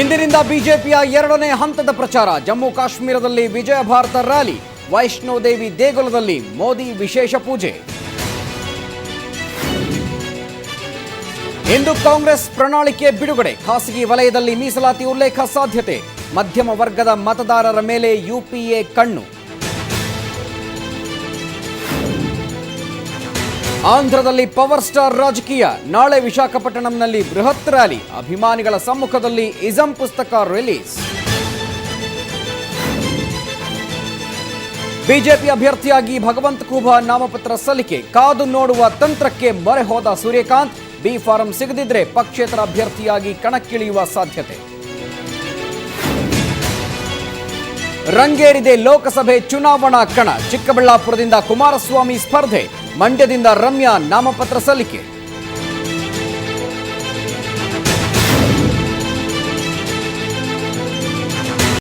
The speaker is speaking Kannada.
ಇಂದಿನಿಂದ ಬಿಜೆಪಿಯ ಎರಡನೇ ಹಂತದ ಪ್ರಚಾರ. ಜಮ್ಮು ಕಾಶ್ಮೀರದಲ್ಲಿ ವಿಜಯ ಭಾರತ ರ್ಯಾಲಿ ವೈಷ್ಣೋದೇವಿ ದೇಗುಲದಲ್ಲಿ ಮೋದಿ ವಿಶೇಷ ಪೂಜೆ. ಇಂದು ಕಾಂಗ್ರೆಸ್ ಪ್ರಣಾಳಿಕೆ ಬಿಡುಗಡೆ. ಖಾಸಗಿ ವಲಯದಲ್ಲಿ ಮೀಸಲಾತಿ ಉಲ್ಲೇಖ ಸಾಧ್ಯತೆ. ಮಧ್ಯಮ ವರ್ಗದ ಮತದಾರರ ಮೇಲೆ ಯುಪಿಎ ಕಣ್ಣು. ಆಂಧ್ರದಲ್ಲಿ ಪವರ್ ಸ್ಟಾರ್ ರಾಜಕೀಯ. ನಾಳೆ ವಿಶಾಖಪಟ್ಟಣಂನಲ್ಲಿ ಬೃಹತ್ ರ್ಯಾಲಿ. ಅಭಿಮಾನಿಗಳ ಸಮ್ಮುಖದಲ್ಲಿ ಇಜಂ ಪುಸ್ತಕ ರಿಲೀಸ್. ಬಿಜೆಪಿ ಅಭ್ಯರ್ಥಿಯಾಗಿ ಭಗವಂತ ಖೂಬಾ ನಾಮಪತ್ರ ಸಲ್ಲಿಕೆ. ಕಾದು ನೋಡುವ ತಂತ್ರಕ್ಕೆ ಮೊರೆ ಹೋದ ಸೂರ್ಯಕಾಂತ್. ಬಿ ಫಾರಂ ಸಿಗದಿದ್ರೆ ಪಕ್ಷೇತರ ಅಭ್ಯರ್ಥಿಯಾಗಿ ಕಣಕ್ಕಿಳಿಯುವ ಸಾಧ್ಯತೆ. ರಂಗೇರಿದೆ ಲೋಕಸಭೆ ಚುನಾವಣಾ ಕಣ ಚಿಕ್ಕಬಳ್ಳಾಪುರದಿಂದ ಕುಮಾರಸ್ವಾಮಿ ಸ್ಪರ್ಧೆ ಮಂಡ್ಯದಿಂದ ರಮ್ಯಾ ನಾಮಪತ್ರ ಸಲ್ಲಿಕೆ.